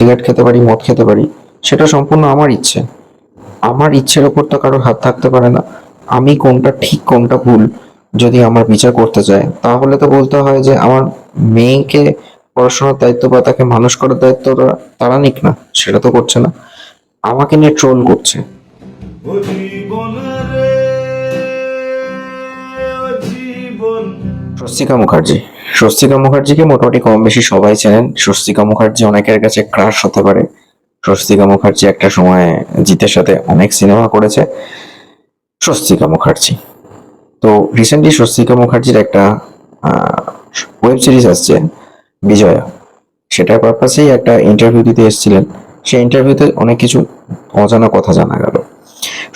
Cigarette খেতে পারি, মদ খেতে পারি, সেটা সম্পূর্ণ আমার ইচ্ছে। আমার ইচ্ছের ওপর তো কারোর হাত থাকতে পারে না। আমি কোনটা ঠিক, কোনটা ভুল যদি আমার বিচার করতে চায়, তাহলে তো বলতে হয় যে আমার মেয়েকে পড়াশোনার দায়িত্ব বা তাকে মানুষ করার দায়িত্ব তারা নিক না, সেটা তো করছে না। আমাকে নিয়ে ট্রোল করছে। স্বস্তিকা মুখার্জি। স্বস্তিকা মুখার্জিকে মোটামুটি কম বেশি সবাই চেনেন। স্বস্তিকা মুখার্জি অনেকের কাছে ক্রাশ হতে পারে। স্বস্তিকা মুখার্জি একটা সময় জিতের সাথে অনেক সিনেমা করেছে। স্বস্তিকা মুখার্জি। তো রিসেন্টলি স্বস্তিকা মুখার্জির একটা ওয়েব সিরিজ আসছে, বিজয়া। সেটার পারপাসেই একটা ইন্টারভিউ দিতে এসেছিলেন। সেই ইন্টারভিউতে অনেক কিছু অজানা কথা জানা গেল।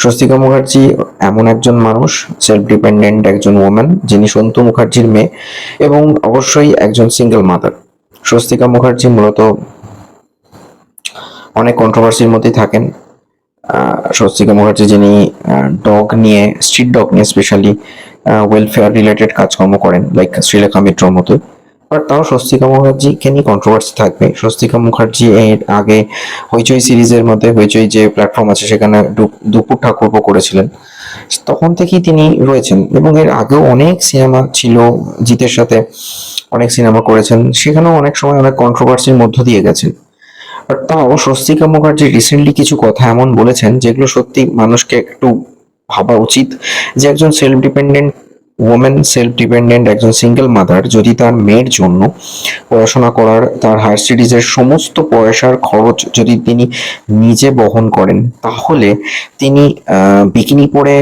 স্বস্তিকা মুখার্জি এমন একজন মানুষ সেলফ ডিপেন্ডেন্ট একজন ওম্যান যিনি সন্তু মুখার্জির মেয়ে এবং অবশ্যই একজন সিঙ্গেল মাদার স্বস্তিকা মুখার্জি মূলত অনেক কন্ট্রোভার্সির মধ্যেই থাকেন। স্বস্তিকা মুখার্জি যিনি ডগ নিয়ে স্ট্রিট ডগ নিয়ে স্পেশালি ওয়েলফেয়ার রিলেটেড কাজকর্ম করেন লাইক শ্রীলেখা মিত্রর মতোই। বাট তাও স্বস্তিকা মুখার্জিকে নিয়ে কন্ট্রোভার্সি থাকবে? স্বস্তিকা মুখার্জি এর আগে হইচই সিরিজের মধ্যে হইচই যে প্ল্যাটফর্ম আছে সেখানে দুপুর ঠাকুরপো করেছিলেন। তখন থেকেই তিনি রয়েছেন এবং এর আগেও অনেক সিনেমা ছিল, জিতের সাথে অনেক সিনেমা করেছেন। সেখানেও অনেক সময় অনেক কন্ট্রোভার্সির মধ্য দিয়ে গেছেন। বাট তাও স্বস্তিকা মুখার্জি রিসেন্টলি কিছু কথা এমন বলেছেন যেগুলো সত্যি মানুষকে একটু ভাবা উচিত যে একজন self dependent women self dependent একজন সিঙ্গেল মাদার যদি তার মেয়ের জন্য পড়াশোনা করার, তার হায়ার স্টাডিজের সমস্ত পয়সার খরচ যদি তিনি নিজে বহন করেন, তাহলে তিনি বিকিনি পরে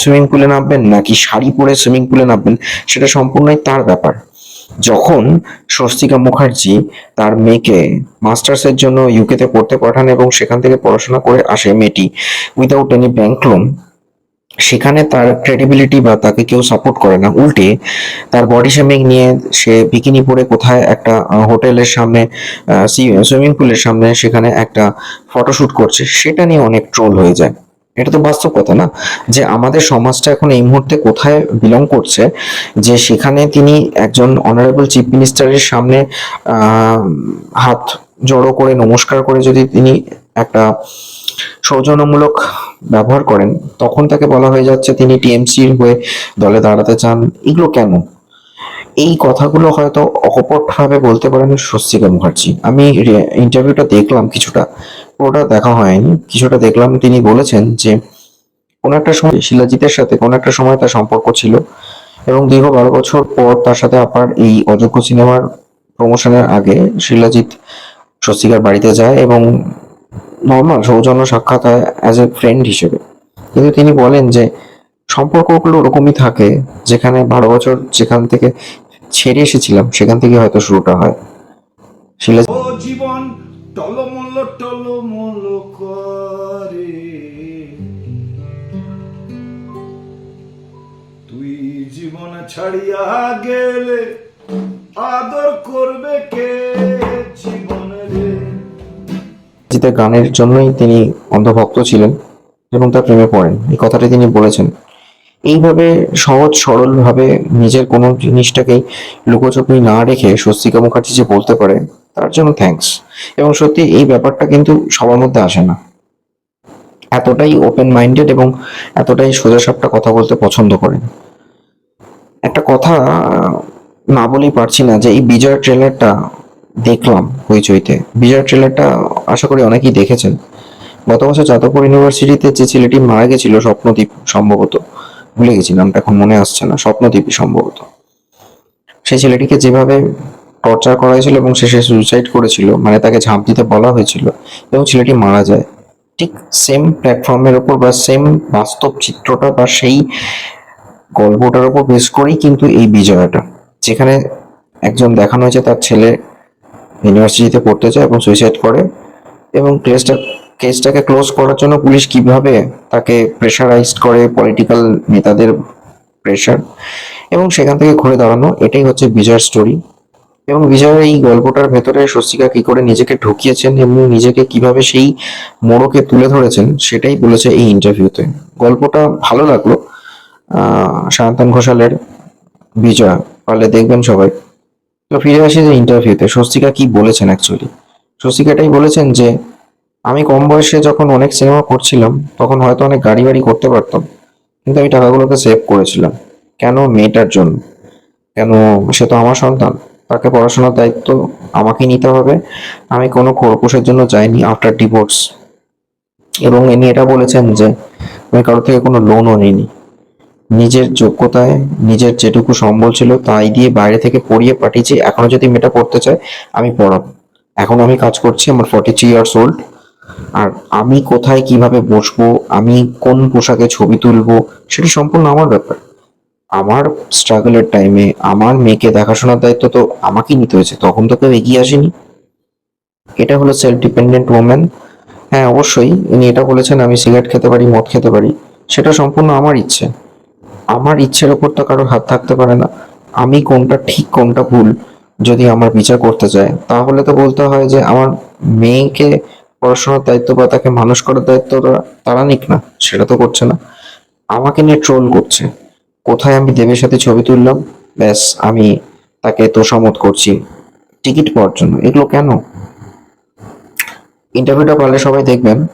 সুইমিং পুলে নামবেন নাকি শাড়ি পরে সুইমিং পুলে নামবেন, সেটা সম্পূর্ণই তার ব্যাপার। যখন স্বস্তিকা মুখার্জি তার মেয়েকে মাস্টার্সের জন্য ইউকেতে পড়তে পাঠান এবং সেখান থেকে পড়াশোনা করে আসে মেয়েটি উইদাউট এনি ব্যাংক লোন সেখানে তার ক্রেডিবিলিটি বা তাকে কেউ সাপোর্ট করে না, উল্টে তার বডি শেমিং নিয়ে সে বিকিনি পরে কোথায় একটা হোটেলের সামনে সুইমিং পুলের সামনে সেখানে একটা ফটোশুট করছে, সেটা নিয়ে অনেক ট্রোল হয়ে যায়। এটা তো বাস্তব কথা না? যে আমাদের সমাজটা এখন এই মুহূর্তে কোথায় বিলং করছে, যে সেখানে তিনি একজন অনারেবল চিফ মিনিস্টারের সামনে হাত জড়ো করে নমস্কার করে যদি তিনি একটা সৌজন্যমূলক ব্যবহার করেন, তখন তাকে বলা হয়ে যাচ্ছে তিনি টিএমসির হয়ে দলে দাঁড়াতে চান। এগুলো কেন? এই কথাগুলো হয়তো অকপটভাবে বলতে পারেন স্বস্তিকা মুখার্জি। আমি ইন্টারভিউটা দেখলাম কিছুটা, পুরোটা দেখা হয়নি। কিছুটা দেখলাম তিনি বলেছেন যে, কোনো একটা সময় শিলাজিতের সাথে কোনো একটা সময় তার সম্পর্ক ছিল এবং দীর্ঘ বারো বছর পর তার সাথে আবার এই অযোগ্য সিনেমার প্রমোশনের আগে শিলাজিৎ স্বস্তিকার বাড়িতে যায় এবং নর্মাল সৌজন্য সাক্ষাৎ হয় অ্যাজ এ ফ্রেন্ড হিসেবে। কিন্তু তিনি বলেন যে, সম্পর্কগুলো ওরকমই থাকে, যেখানে বারো বছর যেখান থেকে ছেড়ে এসেছিলাম, সেখান থেকে হয়তো শুরুটা হয়। শিলা জীবন টলমল টলমল করে। তুই জীবন ছাড়িয়া গেলে আদর করবে কে? জিতের গানের জন্যই তিনি অন্ধভক্ত ছিলেন এবং তার প্রেমে পড়েন। এই কথাটি তিনি বলেছেন। এইভাবে সহজ সরল ভাবে নিজের কোনো জিনিসটাকেই লুকোচুপি না রেখে স্বস্তিকা মুখার্জি যে বলতে পারে, তার জন্য থ্যাঙ্কস এবং সত্যি এই ব্যাপারটা কিন্তু সবার মধ্যে আসে না। এতটাই ওপেন মাইন্ডেড এবং এতটাই সোজাসাপটা কথা বলতে পছন্দ করেন। একটা কথা না বলেই পারছি না যে এই বিজয় ট্রেলারটা দেখলাম হইচইতে। বিজয় ট্রেলারটা আশা করি অনেকেই দেখেছেন। গত বছর যাদবপুর ইউনিভার্সিটিতে যে ছেলেটি মারা গেছিল, স্বপ্নদীপ সম্ভবত, ভুলে গেছি, নামটা এখন মনে আসছে না স্বপ্নদীপই সম্ভবত। সেই ছেলেটিকে যেভাবে টর্চার করা হয়েছিল এবং শেষে সুইসাইড করেছিল মানে তাকে ঝাঁপ দিতে বলা হয়েছিল, এবং ছেলেটি মারা যায়। ঠিক সেম প্ল্যাটফর্মের ওপর বা সেম বাস্তব চিত্রটা বা সেই গল্পটার ওপর বেস করেই কিন্তু এই বিজয়টা, যেখানে একজন দেখানো হয়েছে তার ছেলে ইউনিভার্সিটিতে পড়তে যায় এবং সুইসাইড করে এবং কেসটা কেসটাকে ক্লোজ করার জন্য পুলিশ কীভাবে তাকে প্রেশারাইজড করে পলিটিক্যাল নেতাদের প্রেশার এবং সেখান থেকে ঘুরে দাঁড়ানো, এটাই হচ্ছে বিজয়ের স্টোরি এবং বিজয়ের এই গল্পটার ভেতরে স্বস্তিকা কি করে নিজেকে ঢুকিয়েছেন এবং নিজেকে কীভাবে সেই মোড়কে তুলে ধরেছেন, সেটাই বলেছে এই ইন্টারভিউতে গল্পটা ভালো লাগল, আহ, শান্তন ঘোষালের বিজয় পারলে দেখবেন সবাই। তো ফিরে আসি যে ইন্টারভিউতে স্বস্তিকা কি বলেছেন অ্যাকচুয়ালি এটাই বলেছেন যে, আমি কম বয়সে যখন অনেক সিনেমা করছিলাম, তখন হয়তো অনেক গাড়ি বাড়ি করতে পারতাম, কিন্তু আমি টাকাগুলোকে সেভ করেছিলাম। কেন মেয়েটার জন্য? কেন সে তো আমার সন্তান? তাকে পড়াশোনার দায়িত্ব আমাকেই নিতে হবে। আমি কোনো খোরপোশের জন্য যাইনি আফটার ডিভোর্স এবং ইনি এটা বলেছেন যে, আমি কারোর থেকে কোনো লোনও নিইনি। নিজের যোগ্যতায় নিজের যেটুকু সম্বল ছিল তাই দিয়ে বাইরে থেকে পড়িয়ে পাঠিয়েছি। এখনও যদি মেয়েটা পড়তে চায়, আমি পড়াবো। এখন আমি কাজ করছি, আমার ফর্টি থ্রি ইয়ার্স ওল্ড আর আমি কোথায় কীভাবে বসবো, আমি কোন পোশাকে ছবি তুলবো, সেটা সম্পূর্ণ আমার ব্যাপার। আমার স্ট্রাগলের টাইমে আমার মেয়েকে দেখাশোনার দায়িত্ব তো আমাকেই নিতে হয়েছে, তখন তো কেউ এগিয়ে আসেনি। এটা হলো সেলফ ডিপেন্ডেন্ট ওম্যান হ্যাঁ অবশ্যই ইনি এটা বলেছেন, আমি সিগারেট খেতে পারি, মদ খেতে পারি, সেটা সম্পূর্ণ আমার ইচ্ছে। আমার ইচ্ছের ওপর তো কারোর হাত থাকতে পারে না। আমি কোনটা ঠিক, কোনটা ভুল যদি আমার বিচার করতে চায়, তাহলে তো বলতে হয় যে আমার মেয়েকে পড়াশোনার দায়িত্ব বা তাকে মানুষ করার দায়িত্ব তারা- নিক না, সেটা তো করছে না। আমাকে নিয়ে ট্রোল করছে। কোথায় আমি দেবের সাথে ছবি তুললাম? ব্যাস, আমি তাকে তোষামত করছি। টিকিট পাওয়ার জন্য। এগুলো কেন? ইন্টারভিউটা পারলে সবাই দেখবেন।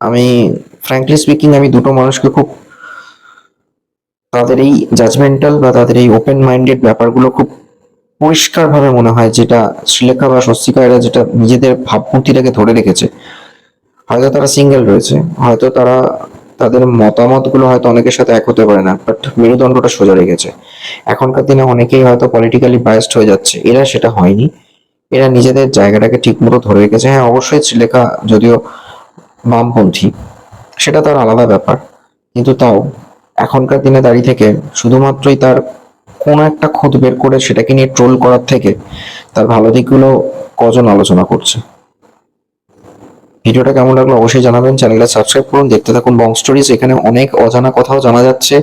আমি ফ্র্যাঙ্কলি স্পিকিং আমি দুটো মানুষকে খুব, তাদের এই জাজমেন্টাল বা তাদের এই ওপেন মাইন্ডেড ব্যাপারগুলো খুব পরিষ্কারভাবে মনে হয় যেটা শ্রীলেখা বা স্বস্তিকা এরা যেটা নিজেদের ভাবমূর্তিটাকে ধরে রেখেছে। হয়তো তারা সিঙ্গেল রয়েছে, হয়তো তারা তাদের মতামতগুলো হয়তো অনেকের সাথে এক হতে পারে না বাট মেরুদণ্ডটা সোজা রেখেছে। এখনকার দিনে অনেকেই হয়তো পলিটিক্যালি বায়াসড হয়ে যাচ্ছে, এরা সেটা হয়নি। এরা নিজেদের জায়গাটাকে ঠিক মতো ধরে রেখেছে। হ্যাঁ অবশ্যই শ্রীলেখা যদিও বামপন্থী, সেটা তার আলাদা ব্যাপার, কিন্তু তাও এখনকার দিনে দাঁড়িয়ে থেকে শুধুমাত্রই তার কোনো একটা খুঁত বের করে সেটাকে নিয়ে ট্রোল করার থেকে তার ভালো দিকগুলো কজন আলোচনা করছে? ভিডিওটা কেমন লাগল অবশ্যই জানাবেন, চ্যানেলটা সাবস্ক্রাইব করুন, দেখতে থাকুন বং স্টোরিজ এখানে অনেক অজানা কথাও জানা যাচ্ছে।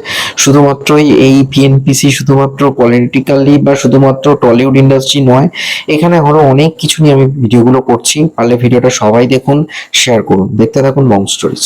শুধুমাত্রই এই পিএনপিসি শুধুমাত্র পলিটিক্যালি বা শুধুমাত্র টলিউড ইন্ডাস্ট্রি নয়, এখানে আরও অনেক কিছু নিয়ে আমি ভিডিওগুলো করছি। পারলে ভিডিওটা সবাই দেখুন শেয়ার করুন। দেখতে থাকুন বং স্টোরিজ